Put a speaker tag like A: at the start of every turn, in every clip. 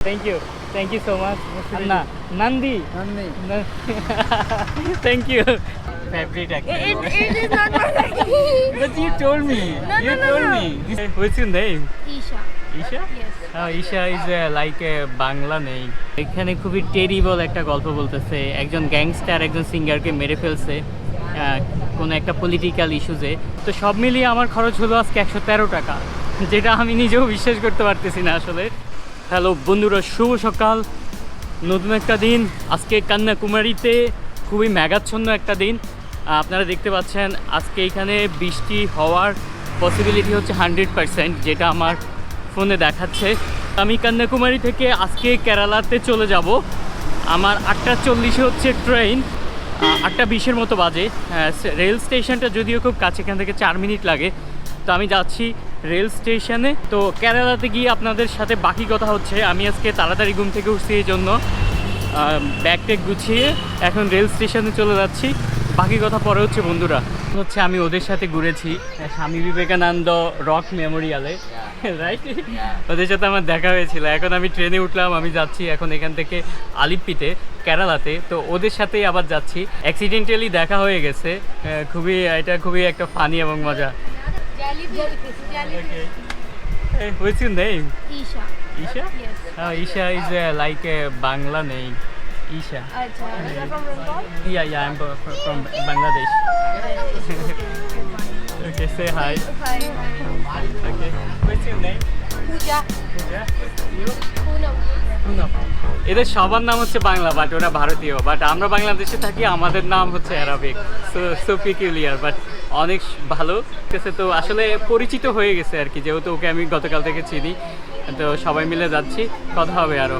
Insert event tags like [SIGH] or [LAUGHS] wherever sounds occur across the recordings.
A: Thank you. Thank you so much. Anna. Nandi.
B: Nandi.
A: Thank you. Favorite actor.
C: It, it is not my.
A: But you told me.
C: No,
A: you
C: no, no,
A: told
C: no.
A: me. This- What's your name?
C: Isha.
A: Isha?
C: Yes.
A: Oh, Isha is uh, like a Bangla নেই এখানে খুবই terrible একটা গল্প বলতেছে একজন gangster একজন সিঙ্গারকে মেরে ফেলছে কোনো একটা পলিটিক্যাল ইস্যুজে তো সব মিলিয়ে আমার খরচ হলো আজকে একশো তেরো টাকা যেটা আমি নিজেও বিশ্বাস করতে পারতেছি না আসলে হ্যালো বন্ধুরা, শুভ সকাল। নতুন একটা দিন। আজকে কন্যাকুমারীতে খুবই মেঘাচ্ছন্ন একটা দিন। আপনারা দেখতে পাচ্ছেন, আজকে এখানে বৃষ্টি হওয়ার পসিবিলিটি হচ্ছে হান্ড্রেড পারসেন্ট যেটা আমার ফোনে দেখাচ্ছে। আমি কন্যাকুমারী থেকে আজকে কেরালাতে চলে যাব। আমার আটটা চল্লিশে হচ্ছে ট্রেন আটটা বিশের মতো বাজে। রেল স্টেশনটা যদিও খুব কাছে, এখান থেকে চার মিনিট লাগে। তো আমি যাচ্ছি রেল স্টেশনে। তো কেরালাতে গিয়ে আপনাদের সাথে বাকি কথা হচ্ছে আমি আজকে তাড়াতাড়ি ঘুম থেকে উঠছি এই জন্য। ব্যাগ ট্যাগ গুছিয়ে এখন রেল স্টেশনে চলে যাচ্ছি। বাকি কথা পরে হচ্ছে বন্ধুরা। হচ্ছে আমি ওদের সাথে ঘুরেছি স্বামী বিবেকানন্দ রক মেমোরিয়ালে রাইট ওদের সাথে আমার দেখা হয়েছিল। এখন আমি ট্রেনে উঠলাম আমি যাচ্ছি এখন এখান থেকে আলিপ্পিতে কেরালাতে। তো ওদের সাথেই আবার যাচ্ছি। অ্যাক্সিডেন্টালি দেখা হয়ে গেছে। খুবই এটা খুবই একটা ফানি এবং মজা।
C: Jellyfish. Jellyfish.
A: Hey, what's your name?
C: Isha.
A: Isha?
C: Yes.
A: Uh, Isha is uh, like a Bangla name. Isha.
C: Acha. You're from Bengal?
A: Yeah, yeah, I'm fro- fro- from Bangladesh. [LAUGHS] okay, say hi.
C: Hi.
A: Okay, what's your name? এদের সবার নাম হচ্ছে Bangla but ওরা ভারতীয় but আমরা বাংলাদেশে থাকি, আমাদের নাম হচ্ছে Arabic so so peculiar but অনেক ভালো আছে? তো আসলে পরিচিত হয়ে গেছে আর কি, যেহেতু ওকে আমি গতকাল থেকে চিনি, তো সবাই মিলে যাচ্ছি, কথা হবে আরও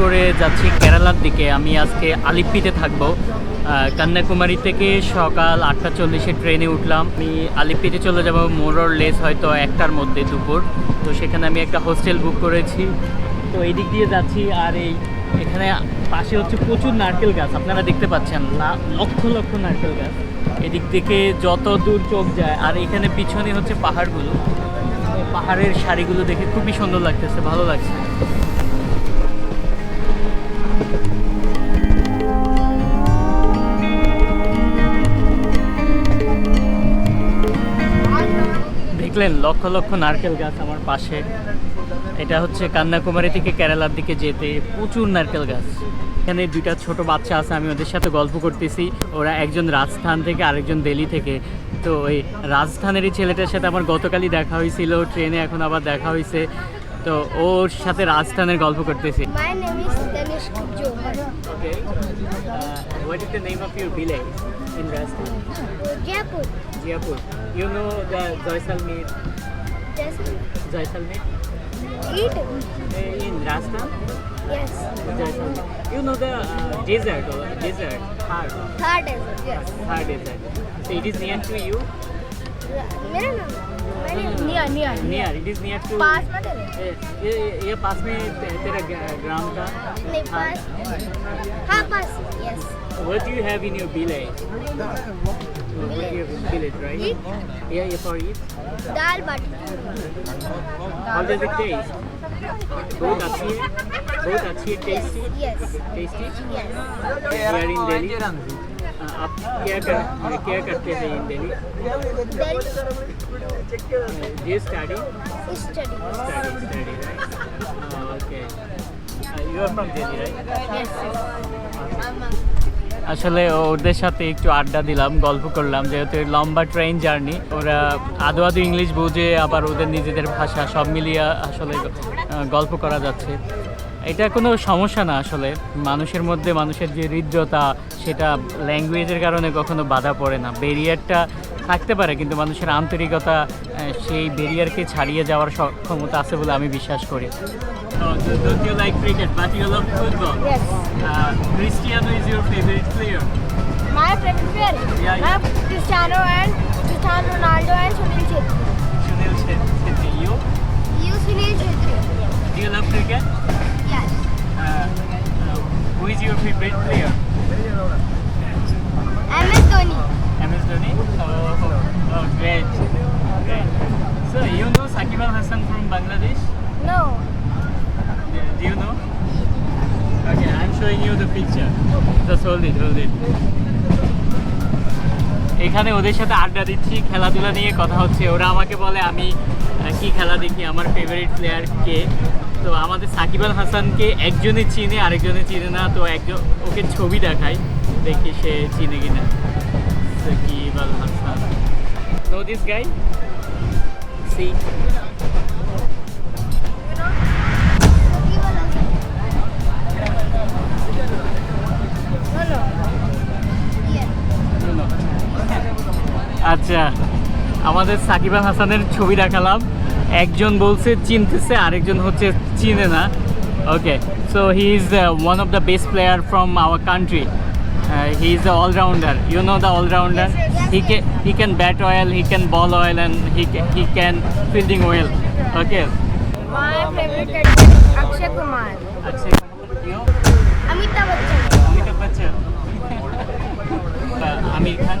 A: করে যাচ্ছি কেরালার দিকে। আমি আজকে আলিপ্পিতে থাকব। কন্যাকুমারী থেকে সকাল আটটা চল্লিশে ট্রেনে উঠলাম। আমি আলিপ্পিতে চলে যাব মোরর লেস হয়তো একটার মধ্যে দুপুর। তো সেখানে আমি একটা হোস্টেল বুক করেছি। তো এই দিক দিয়ে যাচ্ছি আর এই এখানে পাশে হচ্ছে প্রচুর নারকেল গাছ। আপনারা দেখতে পাচ্ছেন লক্ষ লক্ষ নারকেল গাছ। এদিক থেকে যত দূর চোখ যায়, আর এখানে পিছনে হচ্ছে পাহাড়গুলো। পাহাড়ের শাড়িগুলো দেখে খুবই সুন্দর লাগতেছে, ভালো লাগছে। দেখলেন লক্ষ লক্ষ নারকেল গাছ আমার পাশে। এটা হচ্ছে কন্যাকুমারী থেকে কেরালার দিকে যেতে প্রচুর নারকেল গাছ। এখানে দুইটা ছোট বাচ্চা আছে আমি ওদের সাথে গল্প করতেছি। ওরা একজন রাজস্থান থেকে আরেকজন দিল্লি থেকে। তো ওই রাজস্থানের এই ছেলেটার সাথে আমার গতকালই দেখা হয়েছিল ট্রেনে এখন আবার দেখা হয়েছে। তো ওর সাথে রাজস্থানের গল্প করতেছি. Uh, what is the name of your village in Rajasthan?
C: Jaipur.
A: Jaipur. You know the Jaisalmer,
C: Just
A: Jaisalmer
C: eat.
A: uh, in Rajasthan?
C: Yes.
A: Jaisalmer. You know the uh, desert, or desert, Thar,
C: Third desert. Yes.
A: Thar desert. So it is near to you.
C: मेरा नाम my name near near
A: Near. It is near to.
C: पास में तेरे
A: ये ये ये पास में ते- तेरा ग- ग्राम का.
C: नहीं पास हाँ पास yes
A: What do you have in your village? What you have in village, right?
C: eat
A: Yeah, yeah, for it.
C: Dal baati
A: How does it taste? बहुत अच्छी है बहुत अच्छी है tasty
C: tasty
A: Here in Delhi आप क्या कर क्या करते हैं इन दिल्ली ये
C: study
A: study study right okay you are from Delhi right
C: yes
A: আসলে ওদের সাথে একটু আড্ডা দিলাম, গল্প করলাম, যেহেতু লম্বা ট্রেন জার্নি ওরা আদো আদো ইংলিশ বুঝে আবার ওদের নিজেদের ভাষা সব মিলিয়ে আসলে গল্প করা যাচ্ছে। এটা কোনো সমস্যা না আসলে, মানুষের মধ্যে মানুষের যে হৃদ্রতা সেটা ল্যাঙ্গুয়েজের কারণে কখনো বাধা পড়ে না। ব্যারিয়ারটা থাকতে পারে কিন্তু মানুষের আন্তরিকতা সেই ব্যারিয়ারকে ছাড়িয়ে যাওয়ার সক্ষমতা আছে বলে আমি বিশ্বাস করি। Who is your favorite player? I'm Anthony. Johnny? Oh, oh, great. Great. So, you know Sakib Al Hassan from Bangladesh?
C: No.
A: Do you know? Okay, I'm showing you the picture. Just hold it, hold it. এখানে ওদের সাথে আড্ডা দিচ্ছি খেলাধুলা নিয়ে কথা হচ্ছে ওরা আমাকে বলে আমি কি খেলা দেখি আমার ফেভারিট প্লেয়ার কে তো আমাদের সাকিব আল হাসানকে একজনে চিনে আরেকজনে চিনে না তো একজন ওকে ছবি দেখাই দেখি সে চিনে কিনা গাই সি
C: No, no.
A: আচ্ছা আমাদের সাকিব হাসানের ছবি দেখালাম। একজন বলছে চিনতেছে আরেকজন হচ্ছে চিনে না। Okay so he is one of the best player from our country Uh, he the all-rounder. You know the all-rounder. He can he can bat oil, he can ball oil, and he can, he can fielding oil. Okay.
C: My favorite actor Akshay Kumar.
A: Akshay Kumar.
C: Amitabh Bachchan.
A: Amitabh Bachchan. [LAUGHS] uh, Amir Khan.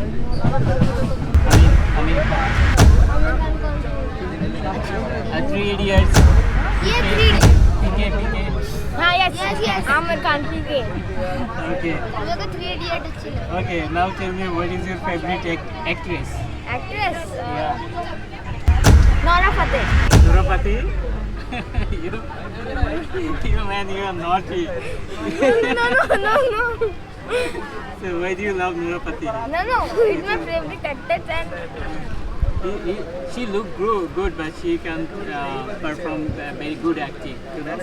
A: Amir
C: Amir Khan.
A: Amir Khan.
C: Uh, three
A: idiots. Yeah,
C: three. Ah, yes, yes, yes. I'm a country game.
A: Okay.
C: Look at 3 idiot.
A: Okay, now tell me what is your favorite act actress?
C: Actress? Uh,
A: yeah.
C: Nora Fateh.
A: Nora Fateh? [LAUGHS] you, you man, you are naughty.
C: no, no, no, no.
A: so why do you love Nora Fateh?
C: No, no, she's my favorite actress and...
A: He, he, she looked good, but she can uh, perform very good acting. So